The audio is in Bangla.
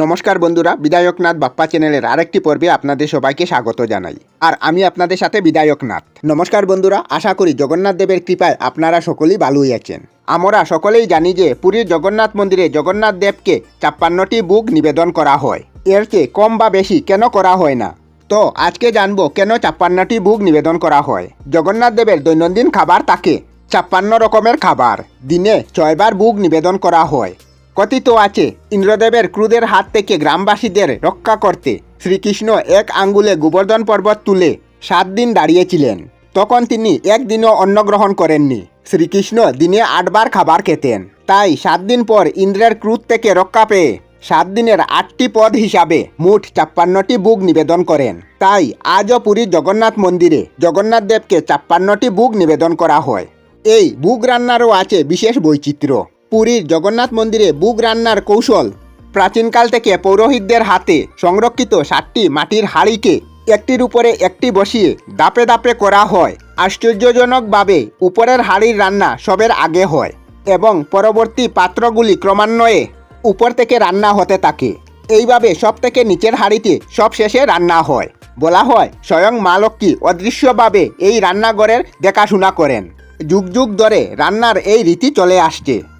নমস্কার বন্ধুরা, বিধায়কনাথ বাপ্পা চ্যানেলের আরেকটি পর্বে আপনাদের সবাইকে স্বাগত জানাই। আর আমি আপনাদের সাথে বিধায়কনাথ। নমস্কার বন্ধুরা, আশা করি জগন্নাথ দেবের কৃপায় আপনারা সকলেই ভালোই আছেন। আমরা সকলেই জানি যে পুরীর জগন্নাথ মন্দিরে জগন্নাথ দেবকে ছাপ্পান্নটি বুক নিবেদন করা হয়। এর চেয়ে কম বা বেশি কেন করা হয় না? তো আজকে জানব কেন ছাপ্পান্নটি বুক নিবেদন করা হয়। জগন্নাথ দেবের দৈনন্দিন খাবার তাকে? ছাপ্পান্ন রকমের খাবার। দিনে ছয়বার বুক নিবেদন করা হয়। কথিত আছে, ইন্দ্রদেবের ক্রুদের হাত থেকে গ্রামবাসীদের রক্ষা করতে শ্রীকৃষ্ণ এক আঙ্গুলে গোবর্ধন পর্বত তুলে সাত দিন দাঁড়িয়েছিলেন। তখন তিনি একদিনও অন্ন গ্রহণ করেননি। শ্রীকৃষ্ণ দিনে আটবার খাবার খেতেন। তাই সাত দিন পর ইন্দ্রের ক্রুদ থেকে রক্ষা পেয়ে সাত দিনের আটটি পদ হিসাবে মোট ছাপ্পান্নটি বুক নিবেদন করেন। তাই আজও পুরীর জগন্নাথ মন্দিরে জগন্নাথ দেবকে ছাপ্পান্নটি বুক নিবেদন করা হয়। এই বুক রান্নারও আছে বিশেষ বৈচিত্র্য। পুরীর জগন্নাথ মন্দিরে বুক রান্নার কৌশল। প্রাচীনকাল থেকে পৌরোহিতদের হাতে সংরক্ষিত সাতটি মাটির হাঁড়িকে একটির উপরে একটি বসিয়ে দাপে দাপে করা হয়। আশ্চর্যজনকভাবে উপরের হাঁড়ির রান্না সবের আগে হয় এবং পরবর্তী পাত্রগুলি ক্রমান্বয়ে উপর থেকে রান্না হতে থাকে। এইভাবে সব থেকে নিচের হাঁড়িতে সব শেষে রান্না হয়। বলা হয় স্বয়ং মা লক্ষ্মী অদৃশ্যভাবে এই রান্নাঘরের দেখাশোনা করেন। যুগ যুগ ধরে রান্নার এই রীতি চলে আসছে।